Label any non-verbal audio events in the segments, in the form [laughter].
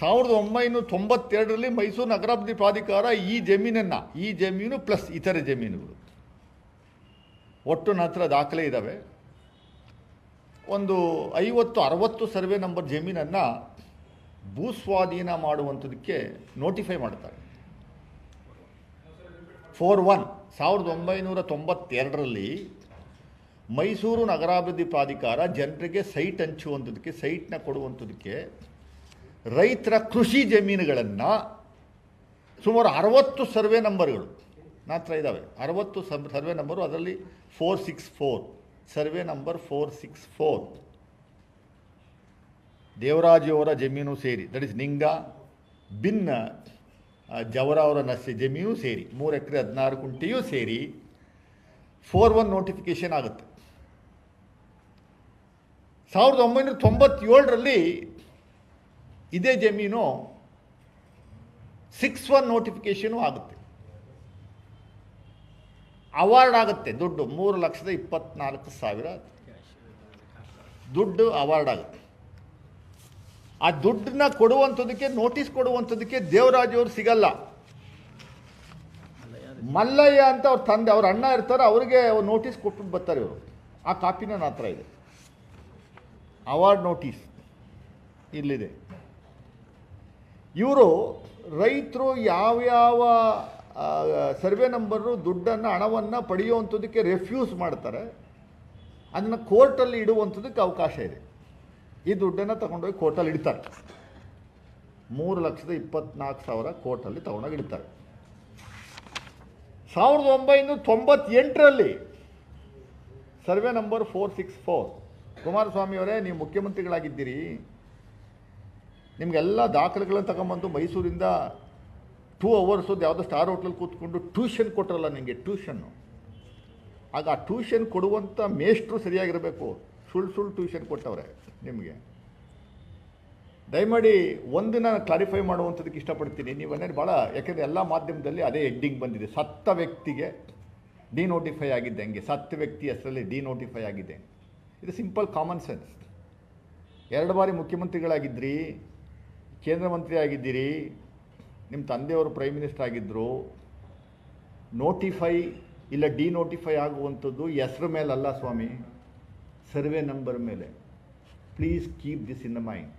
ಸಾವಿರದ ಒಂಬೈನೂರ ತೊಂಬತ್ತೆರಡರಲ್ಲಿ ಮೈಸೂರು ನಗರಾಭಿವೃದ್ಧಿ ಪ್ರಾಧಿಕಾರ ಈ ಜಮೀನನ್ನು, ಈ ಜಮೀನು ಪ್ಲಸ್ ಇತರೆ ಜಮೀನುಗಳು. ಒಟ್ಟು ಹತ್ರ ದಾಖಲೆ ಇದ್ದಾವೆ ಒಂದು ಐವತ್ತು, ಅರವತ್ತು ಸರ್ವೆ ನಂಬರ್ ಜಮೀನನ್ನು ಭೂಸ್ವಾಧೀನ ಮಾಡುವಂಥದಕ್ಕೆ ನೋಟಿಫೈ ಮಾಡ್ತಾರೆ. ಫೋರ್ ಒನ್, ಸಾವಿರದ ಒಂಬೈನೂರ ತೊಂಬತ್ತೆರಡರಲ್ಲಿ ಮೈಸೂರು ನಗರಾಭಿವೃದ್ಧಿ ಪ್ರಾಧಿಕಾರ ಜನರಿಗೆ ಸೈಟ್ ಹಂಚುವಂಥದಕ್ಕೆ, ಸೈಟ್ನ ಕೊಡುವಂಥದ್ದಕ್ಕೆ ರೈತರ ಕೃಷಿ ಜಮೀನುಗಳನ್ನು ಸುಮಾರು ಅರವತ್ತು ಸರ್ವೆ ನಂಬರ್ಗಳು, ಮಾತ್ರ ಇದ್ದಾವೆ ಅರವತ್ತು ಸರ್ವೆ ನಂಬರು ಅದರಲ್ಲಿ four six four survey number four six four ದೇವರಾಜಿಯವರ ಜಮೀನು ಸೇರಿ ದಟ್ ಇಸ್ ನಿಂಗ ಭಿನ್ನ ಜವರ ಅವರ ನಸಿ, ಜಮೀನು ಸೇರಿ, ಮೂರು ಎಕರೆ ಹದಿನಾರು ಕುಂಟೆಯೂ ಸೇರಿ ಫೋರ್ ಒನ್ ನೋಟಿಫಿಕೇಷನ್ ಆಗುತ್ತೆ. ಸಾವಿರದ ಒಂಬೈನೂರ ತೊಂಬತ್ತೇಳರಲ್ಲಿ ಇದೇ ಜಮೀನು ಸಿಕ್ಸ್ ಒನ್ ನೋಟಿಫಿಕೇಷನು ಆಗುತ್ತೆ. ಅವಾರ್ಡ್ ಆಗುತ್ತೆ, ದುಡ್ಡು ಮೂರು ಲಕ್ಷದ ಇಪ್ಪತ್ನಾಲ್ಕು ಸಾವಿರ ದುಡ್ಡು ಅವಾರ್ಡ್ ಆಗುತ್ತೆ. ಆ ದುಡ್ಡನ್ನ ಕೊಡುವಂಥದಕ್ಕೆ ನೋಟಿಸ್ ಕೊಡುವಂಥದ್ದಕ್ಕೆ ದೇವರಾಜ್ ಅವರು ಸಿಗಲ್ಲ. ಮಲ್ಲಯ್ಯ ಅಂತ ಅವ್ರ ತಂದೆ, ಅವ್ರ ಅಣ್ಣ ಇರ್ತಾರೆ, ಅವರಿಗೆ ನೋಟಿಸ್ ಕೊಟ್ಬಿಟ್ಟು ಬರ್ತಾರೆ ಇವರು. ಆ ಕಾಪಿನ ನನ್ನ ಹತ್ರ ಇದೆ. ಅವಾರ್ಡ್ ನೋಟಿಸ್ ಇಲ್ಲಿದೆ. ಇವರು ರೈತರು ಯಾವ್ಯಾವ ಸರ್ವೆ ನಂಬರು ದುಡ್ಡನ್ನು, ಹಣವನ್ನು ಪಡೆಯುವಂಥದ್ದಕ್ಕೆ ರೆಫ್ಯೂಸ್ ಮಾಡ್ತಾರೆ, ಅದನ್ನು ಕೋರ್ಟಲ್ಲಿ ಇಡುವಂಥದ್ದಕ್ಕೆ ಅವಕಾಶ ಇದೆ. ಈ ದುಡ್ಡನ್ನು ತಗೊಂಡೋಗಿ ಕೋರ್ಟಲ್ಲಿ ಇಡ್ತಾರೆ. ಮೂರು ಲಕ್ಷದ ಇಪ್ಪತ್ನಾಲ್ಕು ಸಾವಿರ ಕೋರ್ಟಲ್ಲಿ ತಗೊಂಡೋಗಿ ಇಡ್ತಾರೆ. ಸಾವಿರದ ಒಂಬೈನೂರ ತೊಂಬತ್ತೆಂಟರಲ್ಲಿ survey number four six four. ಕುಮಾರಸ್ವಾಮಿಯವರೇ, ನೀವು ಮುಖ್ಯಮಂತ್ರಿಗಳಾಗಿದ್ದೀರಿ. ನಿಮಗೆಲ್ಲ ದಾಖಲೆಗಳನ್ನು ತಗೊಂಬಂದು ಮೈಸೂರಿಂದ ಟೂ ಅವರ್ಸು ಯಾವುದೋ ಸ್ಟಾರ್ ಹೋಟ್ಲಲ್ಲಿ ಕೂತ್ಕೊಂಡು ಟ್ಯೂಷನ್ ಕೊಟ್ಟರಲ್ಲ ನಿಮಗೆ ಟ್ಯೂಷನ್ನು ಆಗ ಆ ಟ್ಯೂಷನ್ ಕೊಡುವಂಥ ಮೇಷ್ಟ್ರು ಸರಿಯಾಗಿರಬೇಕು. ಸುಳ್ಳು ಸುಳ್ಳು ಟ್ಯೂಷನ್ ಕೊಟ್ಟವ್ರೆ ನಿಮಗೆ. ದಯಮಾಡಿ ಒಂದಿನ ಕ್ಲಾರಿಫೈ ಮಾಡುವಂಥದಕ್ಕೆ ಇಷ್ಟಪಡ್ತೀನಿ. ನೀವು ಅನ್ನೋದು ಭಾಳ ಯಾಕೆಂದರೆ ಎಲ್ಲ ಮಾಧ್ಯಮದಲ್ಲಿ ಅದೇ ಹೆಡ್ಡಿಂಗ್ ಬಂದಿದೆ. ಸತ್ತ ವ್ಯಕ್ತಿಗೆ ಡಿನೋಟಿಫೈ ಆಗಿದ್ದೆ ಹಂಗೆ. ಸತ್ತ ವ್ಯಕ್ತಿ ಹೆಸರಲ್ಲಿ ಡಿನೋಟಿಫೈ ಆಗಿದೆ ಇದು ಸಿಂಪಲ್ ಕಾಮನ್ ಸೆನ್ಸ್ ಎರಡು ಬಾರಿ ಮುಖ್ಯಮಂತ್ರಿಗಳಾಗಿದ್ದಿರಿ ಕೇಂದ್ರ ಮಂತ್ರಿ ಆಗಿದ್ದೀರಿ ನಿಮ್ಮ ತಂದೆಯವರು ಪ್ರೈಮ್ ಮಿನಿಸ್ಟರ್ ಆಗಿದ್ದರು ನೋಟಿಫೈ ಇಲ್ಲ ಡಿ ನೋಟಿಫೈ ಆಗುವಂಥದ್ದು ಹೆಸ್ರ ಮೇಲಲ್ಲ ಸ್ವಾಮಿ, ಸರ್ವೆ ನಂಬರ್ ಮೇಲೆ. Please keep this in the mind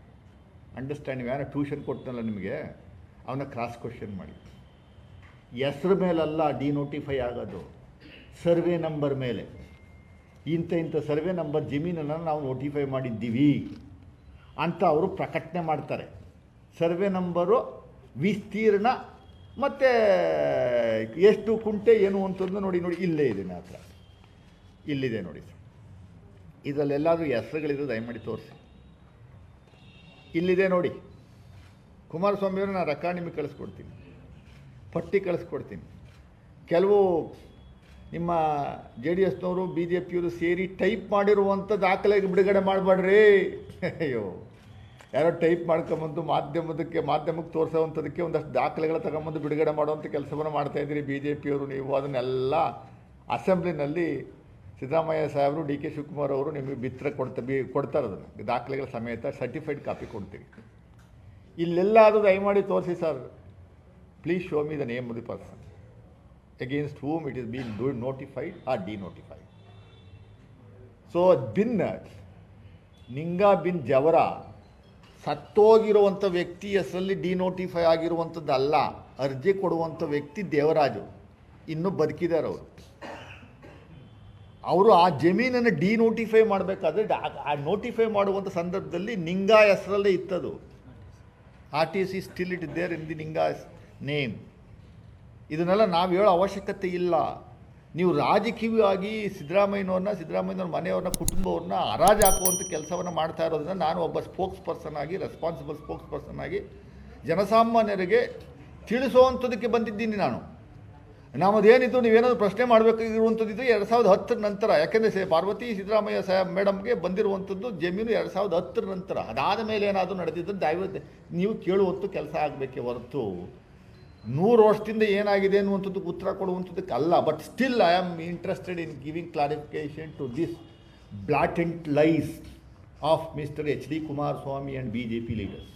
understand ಯಾರು ಟ್ಯೂಷನ್ ಕೊಟ್ಟನಲ್ಲ ನಿಮಗೆ, ಅವನ ಕ್ರಾಸ್ ಕ್ವಶನ್ ಮಾಡಿ. ಹೆಸ್ರ ಮೇಲಲ್ಲ ಡಿನೋಟಿಫೈ ಆಗೋದು, ಸರ್ವೆ ನಂಬರ್ ಮೇಲೆ. ಇಂಥ ಇಂಥ ಸರ್ವೆ ನಂಬರ್ ಜಮೀನನ್ನು ನಾವು ನೋಟಿಫೈ ಮಾಡಿದ್ದೀವಿ ಅಂತ ಅವರು ಪ್ರಕಟಣೆ ಮಾಡ್ತಾರೆ. ಸರ್ವೆ ನಂಬರು ವಿಸ್ತೀರ್ಣ ಮತ್ತು ಎಷ್ಟು ಕುಂಟೆ ಏನು ಅಂತಂದು ನೋಡಿ ನೋಡಿ, ಇಲ್ಲೇ ಇದೆ ಹತ್ರ ಇಲ್ಲಿದೆ ನೋಡಿ ಇದರಲ್ಲೆಲ್ಲಾದರೂ ಹೆಸರುಗಳಿದ್ರು ದಯಮಾಡಿ ತೋರಿಸಿ. ಇಲ್ಲಿದೆ ನೋಡಿ. ಕುಮಾರಸ್ವಾಮಿಯವರು, ನಾನು ರೆಕಾರ್ಡ್ ನಿಮಗೆ ಕಳಿಸ್ಕೊಡ್ತೀನಿ. ಪಟ್ಟಿ ಕಳಿಸ್ಕೊಡ್ತೀನಿ. ಕೆಲವು ನಿಮ್ಮ ಜೆ ಡಿ ಎಸ್ನವರು, ಬಿ ಜೆ ಪಿಯವರು ಸೇರಿ ಟೈಪ್ ಮಾಡಿರುವಂಥ ದಾಖಲೆಗೆ ಬಿಡುಗಡೆ ಮಾಡಬೇಡ್ರಿ. [laughs] ಅಯ್ಯೋ. ಯಾರೋ ಟೈಪ್ ಮಾಡ್ಕೊಂಬಂದು ಮಾಧ್ಯಮದಕ್ಕೆ, ಮಾಧ್ಯಮಕ್ಕೆ ತೋರಿಸೋವಂಥದಕ್ಕೆ ಒಂದಷ್ಟು ದಾಖಲೆಗಳ ತಗೊಂಬಂದು ಬಿಡುಗಡೆ ಮಾಡುವಂಥ ಕೆಲಸವನ್ನು ಮಾಡ್ತಾಯಿದ್ದೀರಿ ಬಿ ಜೆ ಪಿಯವರು ನೀವು ಅದನ್ನೆಲ್ಲ ಅಸೆಂಬ್ಲಿನಲ್ಲಿ ಸಿದ್ದರಾಮಯ್ಯ ಸಾಹೇಬರು, ಡಿ ಕೆ ಶಿವಕುಮಾರ್ ಅವರು ನಿಮಗೆ ಬಿತ್ತರ ಕೊಡ್ತಾ ಬಿ, ಕೊಡ್ತಾರೆ ಅದನ್ನು. ದಾಖಲೆಗಳ ಸಮೇತ ಸರ್ಟಿಫೈಡ್ ಕಾಪಿ ಕೊಡ್ತೀವಿ ಇಲ್ಲೆಲ್ಲಾದರೂ ದಯಮಾಡಿ ತೋರಿಸಿ sir. Please show me the name of the person. Against whom it is is do notified or denotified so bin Ninga ಬಿನ್ ಜವರ ಸತ್ತೋಗಿರುವಂಥ ವ್ಯಕ್ತಿ ಹೆಸರಲ್ಲಿ ಡಿನೋಟಿಫೈ ಆಗಿರುವಂಥದ್ದಲ್ಲ ಅರ್ಜಿ ಕೊಡುವಂಥ ವ್ಯಕ್ತಿ ದೇವರಾಜು. ಇನ್ನೂ ಬದುಕಿದ್ದಾರೆ ಅವರು. ಅವರು ಆ ಜಮೀನನ್ನು ಡಿನೋಟಿಫೈ ಮಾಡಬೇಕಾದ್ರೆ ಆ ನೋಟಿಫೈ ಮಾಡುವಂಥ ಸಂದರ್ಭದಲ್ಲಿ ನಿಂಗಾ ಹೆಸರಲ್ಲೇ ಇತ್ತದು. R T C still it there in the Ninga name ಇದನ್ನೆಲ್ಲ ನಾವು ಹೇಳೋ ಅವಶ್ಯಕತೆ ಇಲ್ಲ. ನೀವು ರಾಜಕೀಯವಾಗಿ ಸಿದ್ದರಾಮಯ್ಯನವ್ರನ್ನ, ಸಿದ್ದರಾಮಯ್ಯನವ್ರ ಮನೆಯವ್ರನ್ನ ಕುಟುಂಬವ್ರನ್ನ ಹರಾಜು ಹಾಕುವಂಥ ಕೆಲಸವನ್ನು ಮಾಡ್ತಾ ಇರೋದನ್ನು ನಾನು ಒಬ್ಬ ಸ್ಪೋಕ್ಸ್ ಪರ್ಸನ್ ಆಗಿ ರೆಸ್ಪಾನ್ಸಿಬಲ್ ಸ್ಪೋಕ್ಸ್ ಪರ್ಸನ್ ಆಗಿ ಜನಸಾಮಾನ್ಯರಿಗೆ ತಿಳಿಸುವಂಥದಕ್ಕೆ ಬಂದಿದ್ದೀನಿ ನಾನು. ನಮ್ಮದೇನಿತ್ತು ನೀವೇನಾದರೂ ಪ್ರಶ್ನೆ ಮಾಡಬೇಕಾಗಿರುವಂಥದ್ದು ಎರಡು ಸಾವಿರದ ಹತ್ತರ ನಂತರ, ಯಾಕೆಂದರೆ ಸೇ ಪಾರ್ವತಿ ಸಿದ್ದರಾಮಯ್ಯ ಸಾಹೇಬ್ ಮೇಡಮ್ಗೆ ಬಂದಿರುವಂಥದ್ದು ಜಮೀನು ಎರಡು ಸಾವಿರದ ಹತ್ತರ ನಂತರ. ಅದಾದ ಮೇಲೆ ಏನಾದರೂ ನಡೆದಿದ್ದು ದಯವಿಟ್ಟು ನೀವು ಕೇಳುವಂಥ ಕೆಲಸ ಆಗಬೇಕೇ ಹೊರತು. ನೂರು ವರ್ಷದಿಂದ ಏನಾಗಿದೆ ಅನ್ನುವಂಥದ್ದಕ್ಕೆ ಉತ್ತರ ಕೊಡುವಂಥದ್ದಕ್ಕೆ ಅಲ್ಲ. But still I am interested in giving clarification to this blatant lies of mister H D Kumaraswamy and B J P leaders